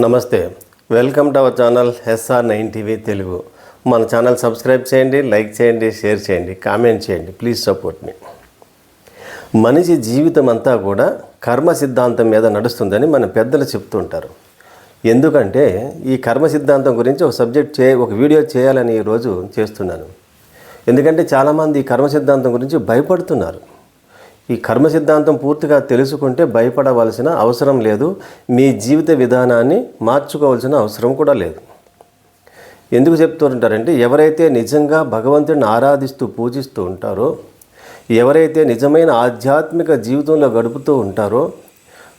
నమస్తే. Welcome to our channel SR nine TV Telugu. మన channel subscribe చేయండి like చేయండి షేర్ చేయండి కామెంట్ చేయండి. ప్లీజ్ సపోర్ట్ మీ. మనిషి జీవితం అంతా కూడా కర్మ సిద్ధాంతం మీద నడుస్తుందని మన పెద్దలు చెప్తుంటారు. ఎందుకంటే ఈ కర్మ సిద్ధాంతం గురించి ఒక సబ్జెక్ట్ చే ఒక వీడియో చేయాలని ఈరోజు చేస్తున్నాను. ఎందుకంటే చాలామంది ఈ కర్మ సిద్ధాంతం గురించి భయపడుతున్నారు. ఈ కర్మ సిద్ధాంతం పూర్తిగా తెలుసుకుంటే భయపడవలసిన అవసరం లేదు. మీ జీవిత విధానాన్ని మార్చుకోవాల్సిన అవసరం కూడా లేదు. ఎందుకు చెప్తుంటారంటే ఎవరైతే నిజంగా భగవంతుడిని ఆరాధిస్తూ పూజిస్తూ ఉంటారో ఎవరైతే నిజమైన ఆధ్యాత్మిక జీవితంలో గడుపుతూ ఉంటారో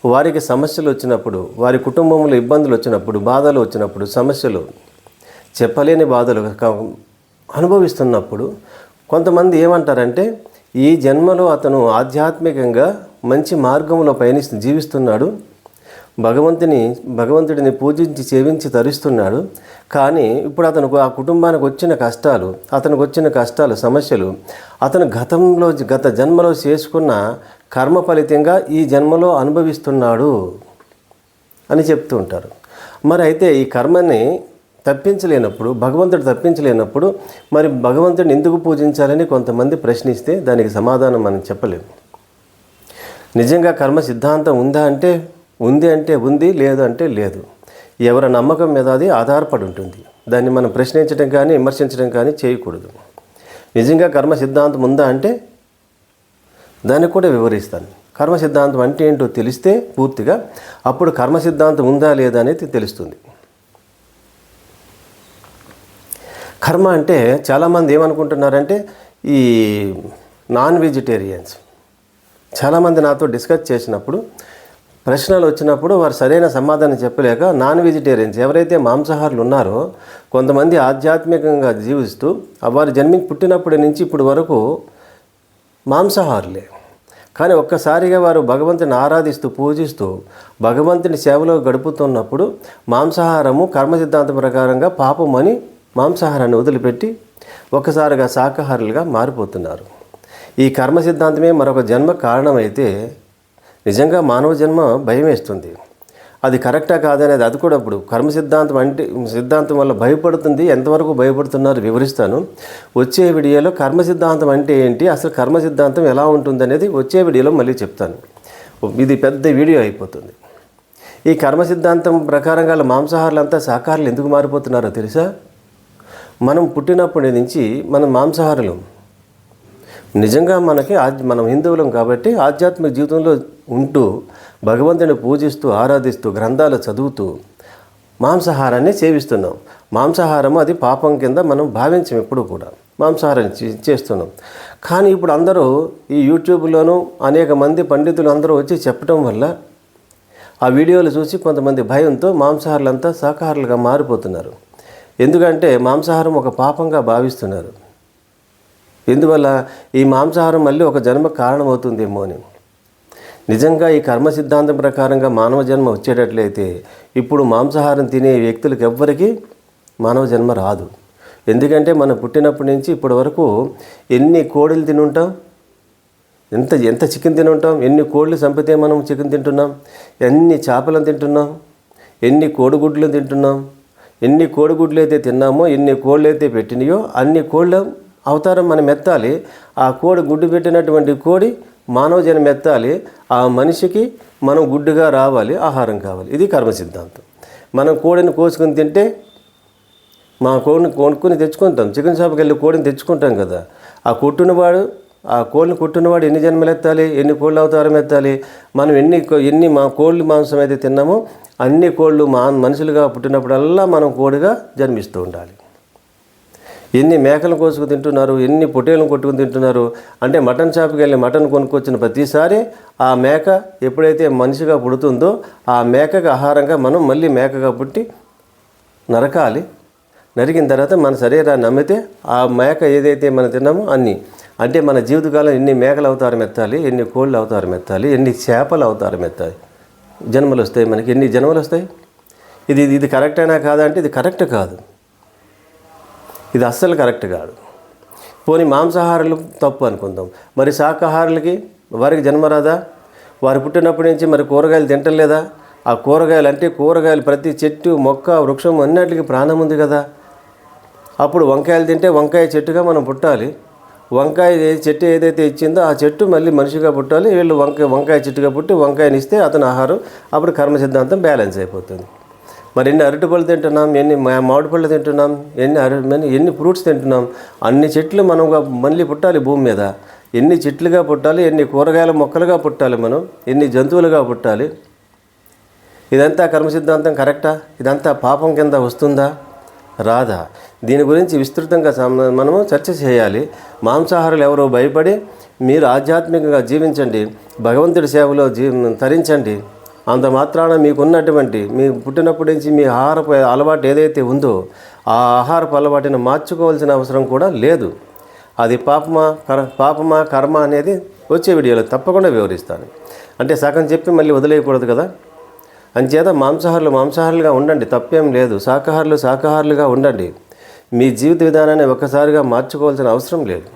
వారికి సమస్యలు వచ్చినప్పుడు వారి కుటుంబంలో ఇబ్బందులు వచ్చినప్పుడు బాధలు వచ్చినప్పుడు సమస్యలు చెప్పలేని బాధలు క- అనుభవిస్తున్నప్పుడు కొంతమంది ఏమంటారంటే ఈ జన్మలో అతను ఆధ్యాత్మికంగా మంచి మార్గంలో పయనిస్తూ జీవిస్తున్నాడు. భగవంతుని భగవంతుడిని పూజించి సేవించి తరిస్తున్నాడు. కానీ ఇప్పుడు అతనికి ఆ కుటుంబానికి వచ్చిన కష్టాలు అతనికి వచ్చిన కష్టాలు సమస్యలు అతను గతంలో గత జన్మలో చేసుకున్న కర్మ ఫలితంగా ఈ జన్మలో అనుభవిస్తున్నాడు అని చెప్తూ ఉంటారు. మరి అయితే ఈ కర్మని తప్పించలేనప్పుడు భగవంతుడు తప్పించలేనప్పుడు మరి భగవంతుడిని ఎందుకు పూజించాలని కొంతమంది ప్రశ్నిస్తే దానికి సమాధానం మనం చెప్పలేము. నిజంగా కర్మ సిద్ధాంతం ఉందా అంటే ఉంది అంటే ఉంది లేదు అంటే లేదు. ఎవరి నమ్మకం మీద అది ఆధారపడి ఉంటుంది. దాన్ని మనం ప్రశ్నించడం కానీ విమర్శించడం కానీ చేయకూడదు. నిజంగా కర్మ సిద్ధాంతం ఉందా అంటే దాన్ని కూడా వివరిస్తాను. కర్మ సిద్ధాంతం అంటే ఏంటో తెలిస్తే పూర్తిగా అప్పుడు కర్మ సిద్ధాంతం ఉందా లేదా అనేది తెలుస్తుంది. కర్మ అంటే చాలామంది ఏమనుకుంటున్నారంటే ఈ నాన్ వెజిటేరియన్స్. చాలామంది నాతో డిస్కస్ చేసినప్పుడు ప్రశ్నలు వచ్చినప్పుడు వారు సరైన సమాధానం చెప్పలేక నాన్ వెజిటేరియన్స్ ఎవరైతే మాంసాహారులు ఉన్నారో కొంతమంది ఆధ్యాత్మికంగా జీవిస్తూ వారు జన్మి పుట్టినప్పటి నుంచి ఇప్పుడు వరకు మాంసాహారులే. కానీ ఒక్కసారిగా వారు భగవంతుని ఆరాధిస్తూ పూజిస్తూ భగవంతుని సేవలో గడుపుతున్నప్పుడు మాంసాహారము కర్మ సిద్ధాంతం ప్రకారంగా పాపమని మాంసాహారాన్ని వదిలిపెట్టి ఒక్కసారిగా శాకాహారులుగా మారిపోతున్నారు. ఈ కర్మ సిద్ధాంతమే మరొక జన్మ కారణమైతే నిజంగా మానవ జన్మ భయం వేస్తుంది అది కరెక్టా కాదనేది అది కూడా ఇప్పుడు కర్మ సిద్ధాంతం అంటే సిద్ధాంతం వల్ల భయపడుతుంది ఎంతవరకు భయపడుతున్నారు వివరిస్తాను. వచ్చే వీడియోలో కర్మ సిద్ధాంతం అంటే ఏంటి అసలు కర్మ సిద్ధాంతం ఎలా ఉంటుంది అనేది వచ్చే వీడియోలో మళ్ళీ చెప్తాను. ఇది పెద్ద వీడియో అయిపోతుంది. ఈ కర్మ సిద్ధాంతం ప్రకారంగా వాళ్ళ మాంసాహారులంతా సాకారులు ఎందుకు మారిపోతున్నారో తెలుసా? మనం పుట్టినప్పటి నుంచి మనం మాంసాహారులం. నిజంగా మనకి మనం హిందువులం కాబట్టి ఆధ్యాత్మిక జీవితంలో ఉంటూ భగవంతుని పూజిస్తూ ఆరాధిస్తూ గ్రంథాలు చదువుతూ మాంసాహారాన్ని సేవిస్తున్నాం. మాంసాహారం అది పాపం కింద మనం భావించం ఎప్పుడు కూడా. మాంసాహారం చే- చేస్తున్నాం. కానీ ఇప్పుడు అందరూ ఈ యూట్యూబ్లోనూ అనేక మంది పండితులు అందరూ వచ్చి చెప్పడం వల్ల ఆ వీడియోలు చూసి కొంతమంది భయంతో మాంసాహారులంతా శాకాహారులుగా మారిపోతున్నారు. ఎందుకంటే మాంసాహారం ఒక పాపంగా భావిస్తున్నారు. ఎందువల్ల ఈ మాంసాహారం మళ్ళీ ఒక జన్మ కారణమవుతుందేమో అని. నిజంగా ఈ కర్మ సిద్ధాంతం ప్రకారంగా మానవ జన్మ వచ్చేటట్లయితే ఇప్పుడు మాంసాహారం తినే వ్యక్తులకు ఎవ్వరికీ మానవ జన్మ రాదు. ఎందుకంటే మనం పుట్టినప్పటి నుంచి ఇప్పటి వరకు ఎన్ని కోడిలు తినుంటాం? ఎంత ఎంత చికెన్ తినుంటాం? ఎన్ని కోళ్ళు చంపితే మనం చికెన్ తింటున్నాం? ఎన్ని చేపలను తింటున్నాం? ఎన్ని కోడిగుడ్లు తింటున్నాం? ఎన్ని కోడిగుడ్లు అయితే తిన్నామో ఎన్ని కోళ్ళు అయితే పెట్టినాయో అన్ని కోళ్ళ అవతారం మనం ఎత్తాలి. ఆ కోడి గుడ్డు పెట్టినటువంటి కోడి మానవ జన్మ ఎత్తాలి. ఆ మనిషికి మనం గుడ్డుగా రావాలి ఆహారం కావాలి. ఇది కర్మ సిద్ధాంతం. మనం కోడిని కోసుకొని తింటే మా కోడిని కొనుక్కొని తెచ్చుకుంటాం చికెన్ షాప్కి వెళ్ళి కోడిని తెచ్చుకుంటాం కదా. ఆ కొట్టునవాడు ఆ కోళ్ళని కొట్టినవాడు ఎన్ని జన్మలు ఎత్తాలి? ఎన్ని కోళ్ళు అవతారం ఎత్తాలి? మనం ఎన్ని కో- ఎన్ని మా కోళ్ళు మాంసం అయితే తిన్నామో అన్ని కోళ్ళు మా మనుషులుగా పుట్టినప్పుడల్లా మనం కోడిగా జన్మిస్తూ ఉండాలి. ఎన్ని మేకలు కోసుకు తింటున్నారు ఎన్ని పొట్టేలను కొట్టుకుని తింటున్నారు అంటే మటన్ షాప్కి వెళ్ళి మటన్ కొనుక్కొచ్చిన ప్రతిసారి ఆ మేక ఎప్పుడైతే మనిషిగా పుడుతుందో ఆ మేకకు ఆహారంగా మనం మళ్ళీ మేకగా పుట్టి నరకాలి. నరికిన తర్వాత మన శరీరాన్ని నమ్మితే ఆ మేక ఏదైతే మనం తిన్నామో అన్ని. అంటే మన జీవితకాలం ఎన్ని మేకలు అవతారం ఎత్తాలి ఎన్ని కోళ్ళు అవతారం ఎత్తాలి ఎన్ని చేపలు అవతారం ఎత్తాలి. జన్మలు వస్తాయి మనకి ఎన్ని జన్మలు వస్తాయి ఇది ఇది కరెక్టేనా కాదా అంటే ఇది కరెక్ట్ కాదు. ఇది అస్సలు కరెక్ట్ కాదు. పోనీ మాంసాహారులు తప్పు అనుకుందాం. మరి శాకాహారులకి వారికి జన్మ రాదా? వారు పుట్టినప్పటి నుంచి మరి కూరగాయలు తింటలేదా ఆ కూరగాయలు అంటే కూరగాయలు ప్రతి చెట్టు మొక్క వృక్షం అన్నిటికీ ప్రాణం ఉంది కదా. అప్పుడు వంకాయలు తింటే వంకాయ చెట్టుగా మనం పుట్టాలి. వంకాయ చెట్టు ఏదైతే ఇచ్చిందో ఆ చెట్టు మళ్ళీ మనిషిగా పుట్టాలి. వీళ్ళు వంకాయ వంకాయ చెట్టుగా పుట్టి వంకాయని ఇస్తే అతని ఆహారం అప్పుడు కర్మ సిద్ధాంతం బ్యాలెన్స్ అయిపోతుంది. మరి ఎన్ని అరటి పళ్ళు తింటున్నాం ఎన్ని మామిడి పళ్ళు తింటున్నాం ఎన్ని అరటి ఎన్ని ఫ్రూట్స్ తింటున్నాం అన్ని చెట్లు మనం మళ్ళీ పుట్టాలి భూమి మీద. ఎన్ని చెట్లుగా పుట్టాలి ఎన్ని కూరగాయల మొక్కలుగా పుట్టాలి మనం ఎన్ని జంతువులుగా పుట్టాలి. ఇదంతా కర్మ సిద్ధాంతం కరెక్టా? ఇదంతా పాపం కింద వస్తుందా? రాధ. దీని గురించి విస్తృతంగా సమ- మనము చర్చ చేయాలి. మాంసాహారులు ఎవరో భయపడి మీరు ఆధ్యాత్మికంగా జీవించండి భగవంతుడి సేవలో జీ తరించండి. అంత మాత్రాన మీకున్నటువంటి మీ పుట్టినప్పటి నుంచి మీ ఆహారపు అలవాటు ఏదైతే ఉందో ఆ ఆహారపు అలవాటుని మార్చుకోవాల్సిన అవసరం కూడా లేదు. అది పాపమా కర పాపమా కర్మ అనేది వచ్చే వీడియోలో తప్పకుండా వివరిస్తాను. అంటే సగం చెప్పి మళ్ళీ వదిలేయకూడదు కదా? అంచేత మాంసాహారులు మాంసాహారులుగా ఉండండి తప్పేం లేదు. శాకాహారులు శాకాహారులుగా ఉండండి. మీ జీవిత విధానాన్ని ఒక్కసారిగా మార్చుకోవాల్సిన అవసరం లేదు.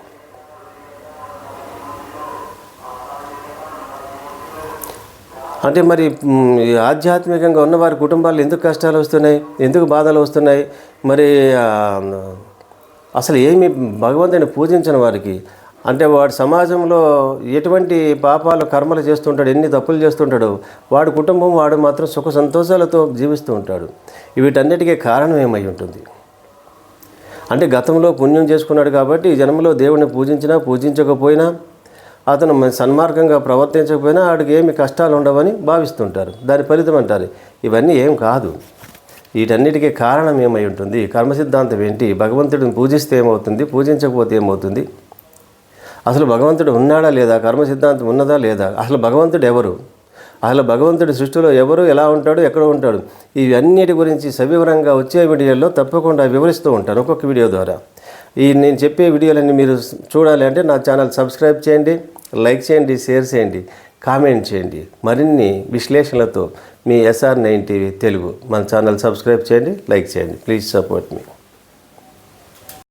అంటే మరి ఈ ఆధ్యాత్మికంగా ఉన్న వారి కుటుంబాలు ఎందుకు కష్టాలు వస్తున్నాయి? ఎందుకు బాధలు వస్తున్నాయి? మరి అసలు ఏమి భగవంతుని పూజించిన వారికి అంటే వాడు సమాజంలో ఎటువంటి పాపాలు కర్మలు చేస్తుంటాడు ఎన్ని తప్పులు చేస్తుంటాడో వాడి కుటుంబం వాడు మాత్రం సుఖ సంతోషాలతో జీవిస్తూ ఉంటాడు. వీటన్నిటికీ కారణం ఏమై ఉంటుంది? అంటే గతంలో పుణ్యం చేసుకున్నాడు కాబట్టి ఈ జన్మలో దేవుడిని పూజించినా పూజించకపోయినా అతను సన్మార్గంగా ప్రవర్తించకపోయినా వాడికి ఏమి కష్టాలు ఉండవని భావిస్తుంటారు. దాని ఫలితం అంటారు ఇవన్నీ ఏం కాదు. వీటన్నిటికీ కారణం ఏమై ఉంటుంది? కర్మ సిద్ధాంతం ఏంటి? భగవంతుడిని పూజిస్తే ఏమవుతుంది? పూజించకపోతే ఏమవుతుంది? అసలు భగవంతుడు ఉన్నాడా లేదా? కర్మ సిద్ధాంతం ఉన్నదా లేదా? అసలు భగవంతుడు ఎవరు? అసలు భగవంతుడి సృష్టిలో ఎవరు ఎలా ఉంటాడు ఎక్కడ ఉంటాడు? ఇవన్నిటి గురించి సవివరంగా వచ్చే వీడియోల్లో తప్పకుండా వివరిస్తూ ఉంటాను ఒక్కొక్క వీడియో ద్వారా. ఈ నేను చెప్పే వీడియోలన్నీ మీరు చూడాలి అంటే నా ఛానల్ సబ్స్క్రైబ్ చేయండి లైక్ చేయండి షేర్ చేయండి కామెంట్ చేయండి. మరిన్ని విశ్లేషణలతో మీ ఎస్ఆర్ నైన్ టీవీ తెలుగు మన ఛానల్ సబ్స్క్రైబ్ చేయండి లైక్ చేయండి. Please support me.